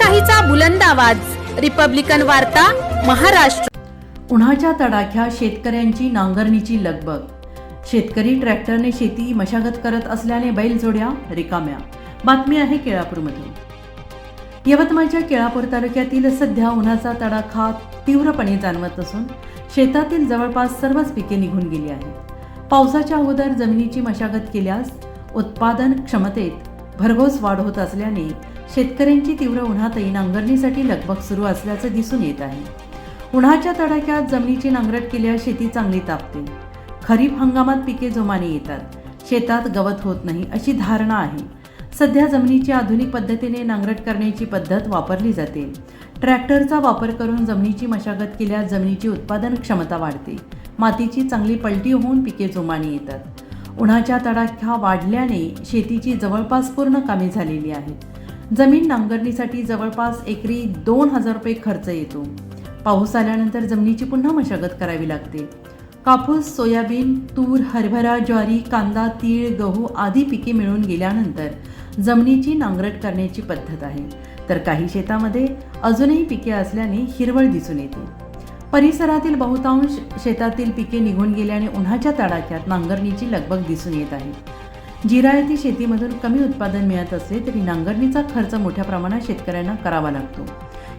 लोकशाहीचा बुलंद आवाज. रिपब्लिकन वार्ता महाराष्ट्र. उन्हाच्या तडाख्या शेतकऱ्यांची नांगरणीची लगबग. शेतकरी ट्रॅक्टरने शेती मशागत करत असल्याने बैलजोड्या रिकाम्या. बातमी आहे केळापूरमधून. यवतमाळच्या केळापूर तालुक्यातील सध्या उन्हाचा तडाखा तीव्रपणे जाणवत असून शेतातील जवळपास सर्वच पिके निघून गेली आहेत. पावसाच्या अगोदर जमिनीची मशागत केल्यास उत्पादन क्षमतेत भरघोस वाढ होत असल्याने शेतकऱ्यांची तीव्र उन्हातही नांगरणीसाठी लगबग सुरू असल्याचं दिसून येत आहे. उन्हाच्या तडाख्यात जमिनीची नांगरट केल्यास शेती चांगली तापते. खरीप हंगामात पिके जोमाने येतात. शेतात गवत होत नाही अशी धारणा आहे. सध्या जमिनीची आधुनिक पद्धतीने नांगरट करण्याची पद्धत वापरली जाते. ट्रॅक्टरचा वापर करून जमिनीची मशागत केल्यास जमिनीची उत्पादन क्षमता वाढते. मातीची चांगली पलटी होऊन पिके जोमाने येतात. उन्हाच्या तडाख्या वाढल्याने शेतीची जवळपास पूर्ण कामे झालेली आहेत. जमीन नांगरणीसाठी जवळपास एकरी दोन हजार रुपये खर्च येतो. पाऊस आल्यानंतर जमिनीची पुन्हा मशागत करावी लागते. कापूस सोयाबीन तूर हरभरा ज्वारी कांदा तीळ गहू आदी पिके मिळून गेल्यानंतर जमिनीची नांगरट करण्याची पद्धत आहे. तर काही शेतामध्ये अजूनही पिके असल्याने हिरवळ दिसून येते. परिसरातील बहुतांश शेतातील पिके निघून गेल्याने उन्हाच्या तडाख्यात नांगरणीची लगबग दिसून येत आहे. जिरायती शेतीमधून कमी उत्पादन मिळत असले तरी नांगरणीचा खर्च मोठ्या प्रमाणात शेतकऱ्यांना करावा लागतो.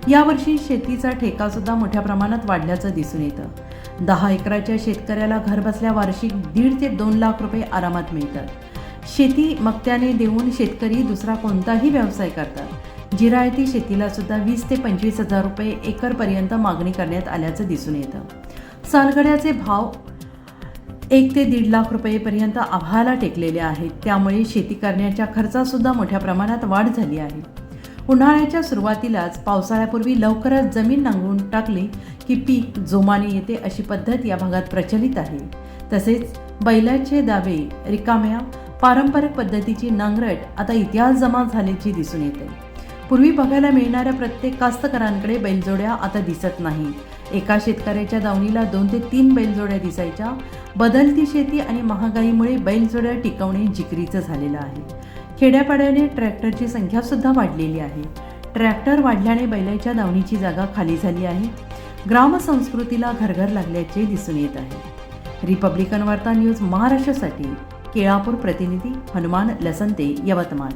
यावर्षी शेतीचा ठेका सुद्धा मोठ्या प्रमाणात वाढल्याचं दिसून येतं. दहा एकराच्या शेतकऱ्याला घरबसल्या वार्षिक दीड ते दोन लाख रुपये आरामात मिळतात. शेती मक्त्याने देऊन शेतकरी दुसरा कोणताही व्यवसाय करतात. जिरायती शेतीला सुद्धा वीस ते पंचवीस हजार रुपये एकरपर्यंत मागणी करण्यात आल्याचं दिसून येतं. सालगड्याचे भाव एक ते दीड लाख रुपयेपर्यंत आभाळाला टेकलेले आहेत. त्यामुळे शेती करण्याच्या खर्चासुद्धा मोठ्या प्रमाणात वाढ झाली आहे. उन्हाळ्याच्या सुरुवातीलाच पावसाळ्यापूर्वी लवकरच जमीन नांगरून टाकली की पीक जोमाने येते अशी पद्धत या भागात प्रचलित आहे. तसेच बैलाचे दावे रिकाम्या पारंपरिक पद्धतीची नांगरट आता इतिहास जमा झाल्याची दिसून येते. पूर्वी बघायला मिळणाऱ्या प्रत्येक कास्तकरांकडे बैलजोड्या आता दिसत नाही एका शेतकऱ्याच्या दावणीला दोन ते तीन बैलजोड्या दिसायच्या. बदलती शेती आणि महागाईमुळे बैलजोड्या टिकवणे जिकरीचं झालेलं आहे. खेड्यापाड्याने ट्रॅक्टरची संख्या सुद्धा वाढलेली आहे. ट्रॅक्टर वाढल्याने बैलाच्या दावणीची जागा खाली झाली आहे. ग्रामसंस्कृतीला घरघर लागल्याचे दिसून येत आहे. रिपब्लिकन वार्ता न्यूज महाराष्ट्रासाठी केळापूर प्रतिनिधी हनुमान लसंते यवतमाळ.